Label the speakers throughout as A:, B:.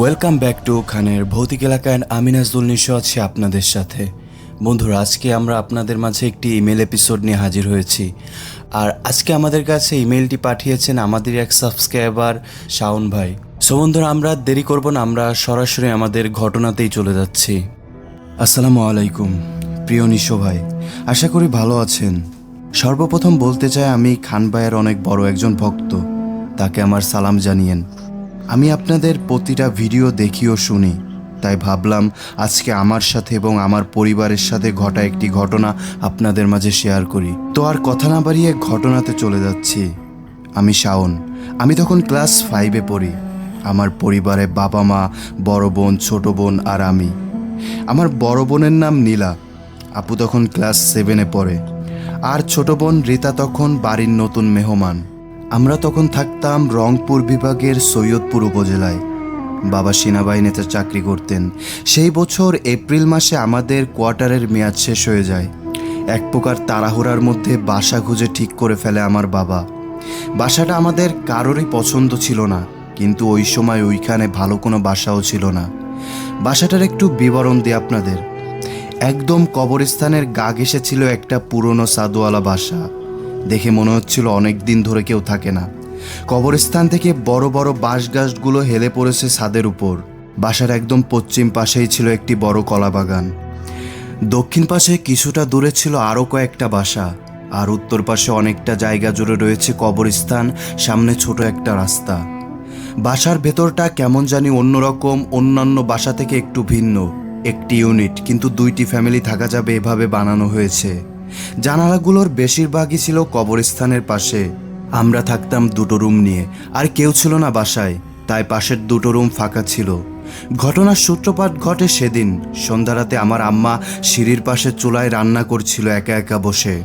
A: Welcome back to খানের ভৌতিক এলাকায় আমি নাজদুল নিশো আছি আপনাদের সাথে বন্ধুরা আজকে আমরা আপনাদের মাঝে একটি ইমেল এপিসোড নিয়ে হাজির হয়েছি। আর আজকে আমাদের কাছে ইমেলটি পাঠিয়েছেন আমাদের এক সাবস্ক্রাইবার শাওন ভাই। সো বন্ধুরা, আমরা দেরি করব না, আমরা সরাসরি আমাদের ঘটনাতেই চলে যাচ্ছি। আসসালামু আলাইকুম, প্রিয় নিশো ভাই, আশা করি ভালো আছেন। সর্বপ্রথম বলতে চাই, আমি খান ভাইয়ের অনেক বড় একজন ভক্ত, তাকে আমার সালাম জানিয়েন। আমি আপনাদের প্রতিটা ভিডিও দেখি ও শুনি। তাই ভাবলাম, আজকে আমার সাথে এবং আমার পরিবারের সাথে ঘটা একটি ঘটনা আপনাদের মাঝে শেয়ার করি। তো আর কথা না বাড়িয়ে ঘটনাতে চলে যাচ্ছি। আমি শাওন। আমি তখন ক্লাস ফাইভে পড়ি। আমার পরিবারে বাবা মা, বড় বোন, ছোট বোন আর আমি। আমার বড় বোনের নাম নীলা। আপু তখন ক্লাস সেভেনে পড়ে। আর ছোট বোন রীতা তখন বাড়ির নতুন মেহমান। আমরা তখন থাকতাম রংপুর বিভাগের সৈয়দপুর উপজেলায়। বাবা সেনাবাহিনীতে চাকরি করতেন। সেই বছর এপ্রিল মাসে আমাদের কোয়ার্টারের মেয়াদ শেষ হয়ে যায়। এক প্রকার তাড়াহুড়ার মধ্যে বাসা খুঁজে ঠিক করে ফেলে আমার বাবা। বাসাটা আমাদের কারোরই পছন্দ ছিল না, কিন্তু ওই সময় ওইখানে ভালো কোনো বাসাও ছিল না। বাসাটার একটু বিবরণ দিই আপনাদের। একদম কবরস্থানের গা ঘেসে ছিল একটা পুরনো সাদুয়ালা বাসা। দেখে মনে হচ্ছিল অনেক দিন ধরে কেউ থাকে না। কবরস্থান থেকে বড় বড় বাঁশ গাছগুলো হেলে পড়েছে ছাদের উপর। বাসার একদম পশ্চিম পাশেই ছিল একটি বড় কলা বাগান দক্ষিণ পাশে কিছুটা দূরে ছিল আরও কয়েকটা বাসা। আর উত্তর পাশে অনেকটা জায়গা জুড়ে রয়েছে কবরস্থান, সামনে ছোট একটা রাস্তা। বাসার ভেতরটা কেমন জানি অন্যরকম, অন্যান্য বাসা থেকে একটু ভিন্ন। একটি ইউনিট, কিন্তু দুইটি ফ্যামিলি থাকা যাবে এভাবে বানানো হয়েছে। জানালাগুলোর বেশিরভাগই ছিল কবরস্থানের পাশে। আমরা থাকতাম দুটো রুম নিয়ে, আর কেউ ছিল না বাসায়, তাই পাশের দুটো রুম ফাঁকা ছিল। ঘটনার সূত্রপাত ঘটে সেদিন সন্ধ্যারাতে আমার আম্মা সিঁড়ির পাশে চুলায় রান্না করছিল একা একা বসে।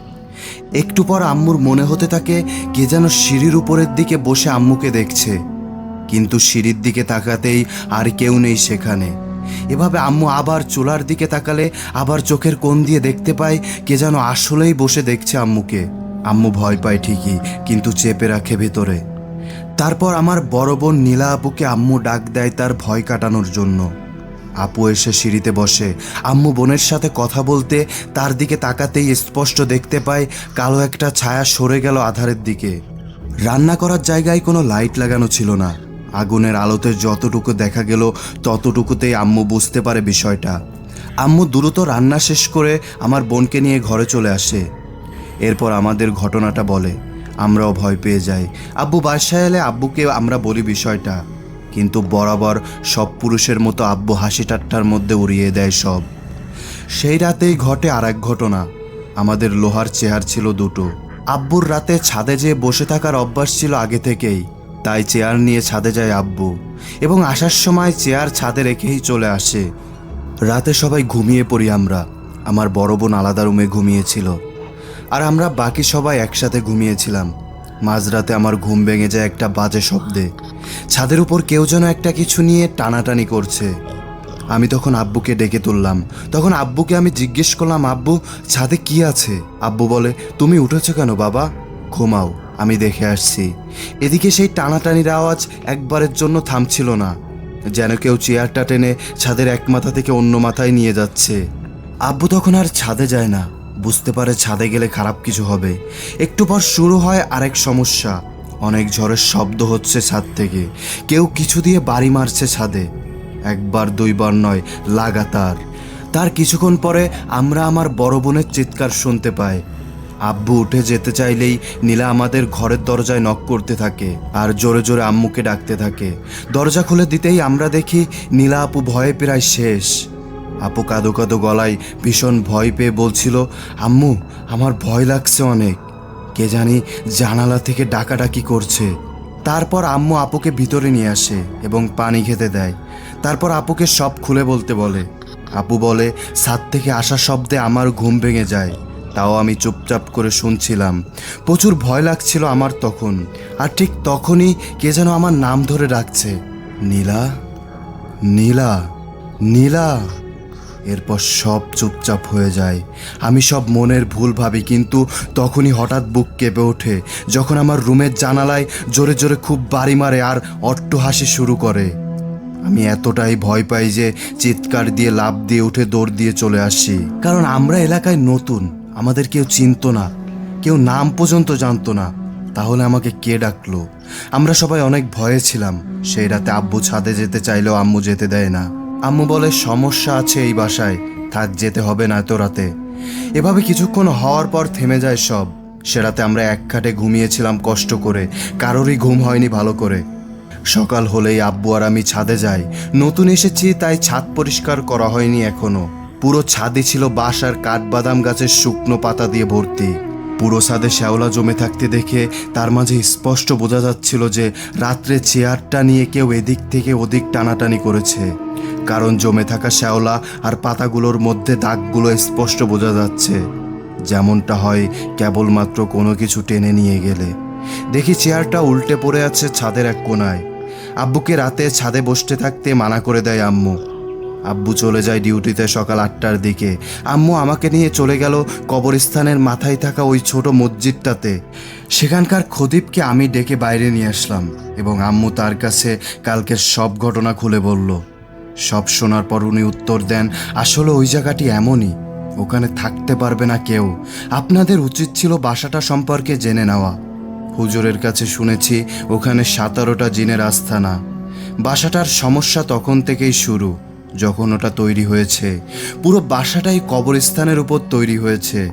A: একটু পর আম্মুর মনে হতে থাকে কে যেন সিঁড়ির উপরের দিকে বসে আম্মুকে দেখছে। কিন্তু সিঁড়ির দিকে তাকাতেই আর কেউ নেই সেখানে। এভাবে আম্মু আবার চুলার দিকে তাকালে, আবার চোখের কোণ দিয়ে দেখতে পায় কে যেন আসলেই বসে দেখছে আম্মুকে। আম্মু ভয় পায় ঠিকই, কিন্তু চেপে রাখে ভেতরে। তারপর আমার বড় বোন নীলা আপুকে আম্মু ডাক দেয় তার ভয় কাটানোর জন্য। আপু এসে সিঁড়িতে বসে। আম্মু বোনের সাথে কথা বলতে তার দিকে তাকাতেই স্পষ্ট দেখতে পায় কালো একটা ছায়া সরে গেল আধারের দিকে। রান্না করার জায়গায় কোনো লাইট লাগানো ছিল না। আগুনের আলোতে যতটুকু দেখা গেল, ততটুকুতেই আম্মু বুঝতে পারে বিষয়টা। আম্মু দ্রুত রান্না শেষ করে আমার বোনকে নিয়ে ঘরে চলে আসে। এরপর আমাদের ঘটনাটা বলে, আমরাও ভয় পেয়ে যাই। আব্বু বাসায় এলে আব্বুকে আমরা বলি বিষয়টা। কিন্তু বরাবর সব পুরুষের মতো আব্বু হাসি ঠাট্টার মধ্যে উড়িয়ে দেয় সব। সেই রাতেই ঘটে আর এক ঘটনা। আমাদের লোহার চেয়ার ছিল দুটো। আব্বুর রাতে ছাদে যেয়ে বসে থাকার অভ্যাস ছিল আগে থেকেই। তাই চেয়ার নিয়ে ছাদে যায় আব্বু এবং আসার সময় চেয়ার ছাদে রেখেই চলে আসে। রাতে সবাই ঘুমিয়ে পড়ি আমরা। আমার বড় বোন আলাদা রুমে ঘুমিয়েছিল। আর আমরা বাকি সবাই একসাথে ঘুমিয়েছিলাম। মাঝরাতে আমার ঘুম ভেঙে যায় একটা বাজে শব্দে। ছাদের উপর কেউ যেন একটা কিছু নিয়ে টানাটানি করছে। আমি তখন আব্বুকে ডেকে তুললাম। তখন আব্বুকে আমি জিজ্ঞেস করলাম, আব্বু, ছাদে কি আছে? আব্বু বলে, তুমি উঠেছো কেন বাবা? ঘুমাও। আমি দেখে আসছি। এদিকে সেই টানাটানির আওয়াজ একবারের জন্য থামছিল না, যেন কেউ চেয়ারটা টেনে ছাদের এক মাথা থেকে অন্য মাথায় নিয়ে যাচ্ছে। আব্বু তখন আর ছাদে যায় না, বুঝতে পারে ছাদে গেলে খারাপ কিছু হবে। একটু পর শুরু হয় আরেক সমস্যা, অনেক ঝড়ের শব্দ হচ্ছে ছাদ থেকে, কেউ কিছু দিয়ে বাড়ি মারছে ছাদে, একবার দুইবার নয়, লাগাতার। তার কিছুক্ষণ পরে আমরা আমার বড় বোনের চিৎকার শুনতে পাই আব্বু উঠে যেতে চাইলেই নীলা আমাদের ঘরের দরজায় নক করতে থাকে আর জোরে জোরে আম্মুকে ডাকতে থাকে। দরজা খুলে দিতেই আমরা দেখি নীলা আপু ভয়ে প্রায় শেষ। আপু কাদো কাদো গলায় ভীষণ ভয় পেয়ে বলছিল, আম্মু, আমার ভয় লাগছে অনেক। কে জানি জানালা থেকে ডাকাডাকি করছে। তারপর আম্মু আপুকে ভিতরে নিয়ে আসে এবং পানি খেতে দেয়। তারপর আপুকে সব খুলে বলতে বলে। আপু বলে, ছাদ থেকে আসা শব্দে আমার ঘুম ভেঙে যায়। তাও আমি চুপচাপ করে শুনছিলাম। প্রচুর ভয় লাগছিল আমার তখন। আর ঠিক তখনই কে যেন আমার নাম ধরে ডাকছে। নীলা? নীলা? নীলা? এরপর সব চুপচাপ হয়ে যায়। আমি সব মনের ভুল ভাবি, কিন্তু তখনই হঠাৎ বুক কেঁপে ওঠে। যখন আমার রুমের জানালায় জোরে জোরে খুব বাড়ি মারে আর অট্ট হাসি শুরু করে। আমি এতটাই ভয় পাই যে চিৎকার দিয়ে লাভ দিয়ে উঠে দৌড় দিয়ে চলে আসি। কারণ আমরা এলাকায় নতুন। আমাদের কেউ চিনতো না, কেউ নাম পর্যন্ত জানতো না। তাহলে আমাকে কে ডাকলো? আমরা সবাই অনেক ভয়ে ছিলাম। সেই রাতে আব্বু ছাদে যেতে চাইলেও আম্মু যেতে দেয় না। আম্মু বলে, সমস্যা আছে এই বাসায়। থাক, যেতে হবে না এত রাতে। এভাবে কিছুক্ষণ হওয়ার পর থেমে যায় সব। সে রাতে আমরা এক খাটে ঘুমিয়েছিলাম কষ্ট করে। কারোরই ঘুম হয়নি ভালো করে। সকাল হলেই আব্বু আর আমি ছাদে যাই। নতুন এসেছি, তাই ছাদ পরিষ্কার করা হয়নি এখনও। পুরো ছাদই ছিল বাঁশ আর কাঠবাদাম গাছের শুকনো পাতা দিয়ে ভর্তি। পুরো ছাদে শ্যাওলা জমে থাকতে দেখে তার মাঝে স্পষ্ট বোঝা যাচ্ছিল যে রাত্রে চেয়ারটা নিয়ে কেউ এদিক থেকে ওদিক টানাটানি করেছে। কারণ জমে থাকা শ্যাওলা আর পাতাগুলোর মধ্যে দাগগুলো স্পষ্ট বোঝা যাচ্ছে। যেমনটা হয় কেবলমাত্র কোনো কিছু টেনে নিয়ে গেলে। দেখি চেয়ারটা উল্টে পড়ে আছে ছাদের এক কোনায়। আব্বুকে রাতে ছাদে বসতে থাকতে মানা করে দেয় আম্মু। আব্বু চলে যায় ডিউটিতে সকাল আটটার দিকে। আম্মু আমাকে নিয়ে চলে গেল কবরস্থানের মাথায় থাকা ওই ছোট মসজিদটাতে। সেখানকার খদিবকে আমি ডেকে বাইরে নিয়ে আসলাম এবং আম্মু তার কাছে কালকের সব ঘটনা খুলে বলল। সব শোনার পর উনি উত্তর দেন, আসলে ওই জায়গাটি এমনই, ওখানে থাকতে পারবে না কেউ। আপনাদের উচিত ছিল বাসাটা সম্পর্কে জেনে নেওয়া। হুজুরের কাছে শুনেছি ওখানে সতেরোটা জিনের আস্থানা বাসাটার সমস্যা তখন থেকেই শুরু। যখন ওটা তৈরি হয়েছে, পুরো বাসাটাই কবরস্থানের উপর তৈরি হয়েছে।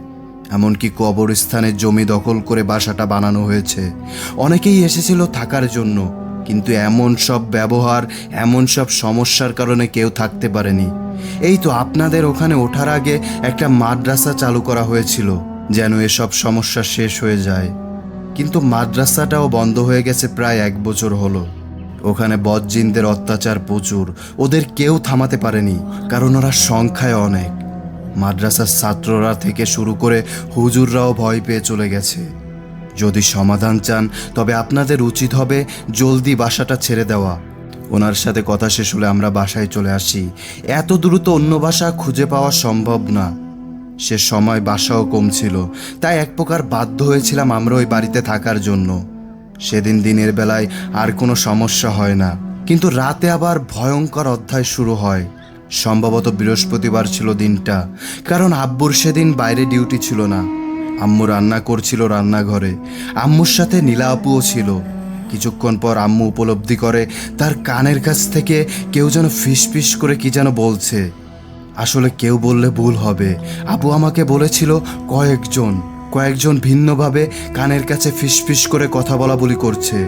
A: এমনকি কবরস্থানের জমি দখল করে বাসাটা বানানো হয়েছে। অনেকেই এসেছিল থাকার জন্য, কিন্তু এমন সব ব্যবহার, এমন সব সমস্যার কারণে কেউ থাকতে পারেনি। এই তো আপনাদের ওখানে ওঠার আগে একটা মাদ্রাসা চালু করা হয়েছিল, যেন এসব সমস্যা শেষ হয়ে যায়। কিন্তু মাদ্রাসাটাও বন্ধ হয়ে গেছে প্রায় এক বছর হলো। ওখানে বদজিনদের অত্যাচার প্রচুর। ওদের কেউ থামাতে পারেনি, কারণ ওরা সংখ্যায় অনেক। মাদ্রাসার ছাত্ররা থেকে শুরু করে হুজুররাও ভয় পেয়ে চলে গেছে। যদি সমাধান চান, তবে আপনাদের উচিত হবে জলদি বাসাটা ছেড়ে দেওয়া। ওনার সাথে কথা শেষ হলে আমরা বাসায় চলে আসি। এত দ্রুত অন্য বাসা খুঁজে পাওয়া সম্ভব না। সে সময় বাসাও কম ছিল, তাই এক প্রকার বাধ্য হয়েছিলাম আমরা ওই বাড়িতে থাকার জন্য। সেদিন দিনের বেলায় আর কোনো সমস্যা হয় না। কিন্তু রাতে আবার ভয়ঙ্কর অধ্যায় শুরু হয়। সম্ভবত বৃহস্পতিবার ছিল দিনটা, কারণ আব্বুর সেদিন বাইরে ডিউটি ছিল না। আম্মু রান্না করছিল রান্নাঘরে। আম্মুর সাথে নীলা আপুও ছিল। কিছুক্ষণ পর আম্মু উপলব্ধি করে তার কানের কাছ থেকে কেউ যেন ফিসফিস করে কি যেন বলছে। আসলে কেউ বললে ভুল হবে। আপু আমাকে বলেছিল কয়েকজন। কয়েকজন ভিন্নভাবে কানের কাছে ফিসফিস করে কথা বলা বলি করছে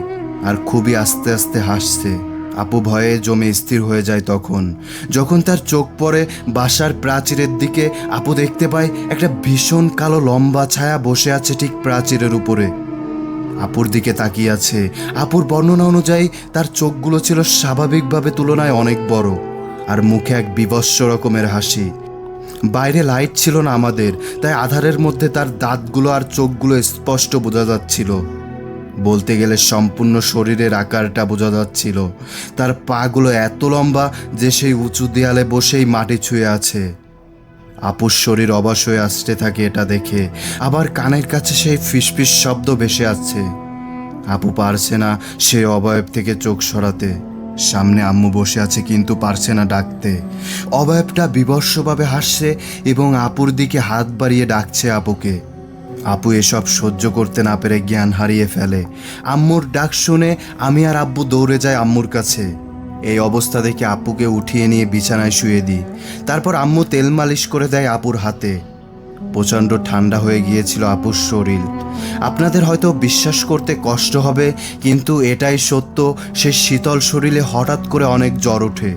A: আর খুবই আস্তে আস্তে হাসছে। আপু ভয়ে জমে স্থির হয়ে যায় তখন। যখন তার চোখ পড়ে বাসার প্রাচীরের দিকে, আপু দেখতে পায় একটা ভীষণ কালো লম্বা ছায়া বসে আছে ঠিক প্রাচীরের উপরে। আপুর দিকে তাকিয়ে আছে। আপুর বর্ণনা অনুযায়ী তার চোখগুলো ছিল স্বাভাবিকভাবে তুলনায় অনেক বড়। আর মুখে এক বিভৎস রকমের হাসি। বাইরে লাইট ছিল না আমাদের, তাই আধারের মধ্যে তার দাঁতগুলো আর চোখগুলো স্পষ্ট বোঝা যাচ্ছিল। বলতে গেলে সম্পূর্ণ শরীরের আকারটা বোঝা যাচ্ছিল। তার পাগুলো এত লম্বা যে সেই উঁচু দেয়ালে বসেই মাটি ছুঁয়ে আছে। আপুর শরীর অবাস হয়ে আসতে থাকে এটা দেখে। আবার কানের কাছে সেই ফিসফিস শব্দ ভেসে আসছে। আপু পারছে না সে অবয়ব থেকে চোখ সরাতে। সামনে আম্মু বসে আছে কিন্তু পারছে না ডাকতে। অবয়বটা বিবর্ষভাবে হাসছে এবং আপুর দিকে হাত বাড়িয়ে ডাকছে আপুকে। আপু এসব সহ্য করতে না পেরে জ্ঞান হারিয়ে ফেলে। আম্মুর ডাক শুনে আমি আর আব্বু দৌড়ে যাই আম্মুর কাছে। এই অবস্থা দেখে আপুকে উঠিয়ে নিয়ে বিছানায় শুয়ে দিই। তারপর আম্মু তেল মালিশ করে দেয় আপুর হাতে। প্রচণ্ড ঠান্ডা হয়ে গিয়েছিল আপুর শরীর। আপনাদের হয়তো বিশ্বাস করতে কষ্ট হবে, কিন্তু এটাই সত্য, সে শীতল শরীরে হঠাৎ করে অনেক জ্বর ওঠে।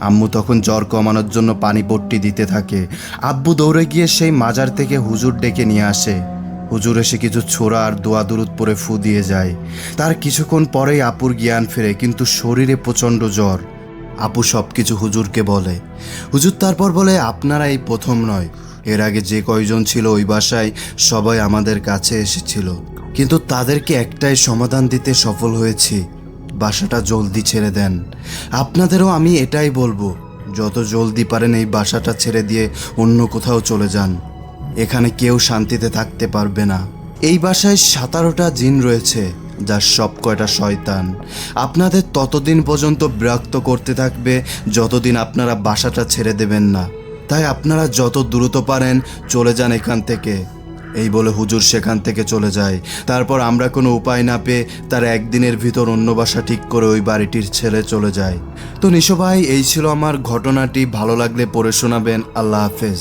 A: আম্মু তখন জ্বর কমানোর জন্য পানি পট্টি দিতে থাকে। আব্বু দৌড়ে গিয়ে সেই মাজার থেকে হুজুর ডেকে নিয়ে আসে। হুজুর এসে কিছু ছোড়া আর দোয়া দুরুদ পরে ফু দিয়ে যায়। তার কিছুক্ষণ পরেই আপুর জ্ঞান ফেরে, কিন্তু শরীরে প্রচণ্ড জ্বর। আপু সব কিছু হুজুরকে বলে। হুজুর তারপর বলে, আপনারা এই প্রথম নয়। এর আগে যে কয়জন ছিল ওই বাসায় সবাই আমাদের কাছে এসেছিল। কিন্তু তাদেরকে একটাই সমাধান দিতে সফল হয়েছি। বাসাটা জলদি ছেড়ে দেন। আপনাদেরও আমি এটাই বলব, যত জলদি পারেন এই বাসাটা ছেড়ে দিয়ে অন্য কোথাও চলে যান। এখানে কেউ শান্তিতে থাকতে পারবে না। এই বাসায় সাতারোটা জিন রয়েছে, যার সব কয়টা শয়তান। আপনাদের ততদিন পর্যন্ত বিরক্ত করতে থাকবে, যতদিন আপনারা বাসাটা ছেড়ে দেবেন না। তাই আপনারা যত দ্রুত পারেন চলে যান এখান থেকে। এই বলে হুজুর সেখান থেকে চলে যায়। তারপর আমরা কোনো উপায় না পেয়ে তার একদিনের ভিতর অন্য বাসা ঠিক করে ওই বাড়িটির ছেলে চলে যায়। তো নিশো ভাই, এই ছিল আমার ঘটনাটি। ভালো লাগলে পড়ে শোনাবেন। আল্লাহ হাফেজ।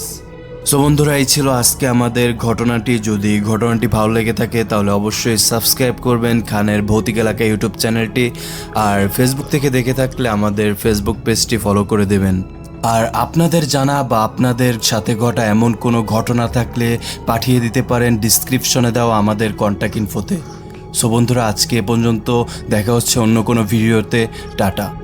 A: সো বন্ধুরা, এই ছিল আজকে আমাদের ঘটনাটি। যদি ঘটনাটি ভালো লেগে থাকে, তাহলে অবশ্যই সাবস্ক্রাইব করবেন খানের ভৌতিক এলাকা ইউটিউব চ্যানেলটি। আর ফেসবুক থেকে দেখে থাকলে আমাদের ফেসবুক পেজটি ফলো করে দেবেন। আর আপনাদের জানা বা আপনাদের সাথে ঘটা এমন কোনো ঘটনা থাকলে পাঠিয়ে দিতে পারেন ডিসক্রিপশনে দেওয়া আমাদের কন্ট্যাক্ট ইনফোতে সো বন্ধুরা, আজকে এ পর্যন্ত দেখা হচ্ছে অন্য কোনো ভিডিওতে টাটা।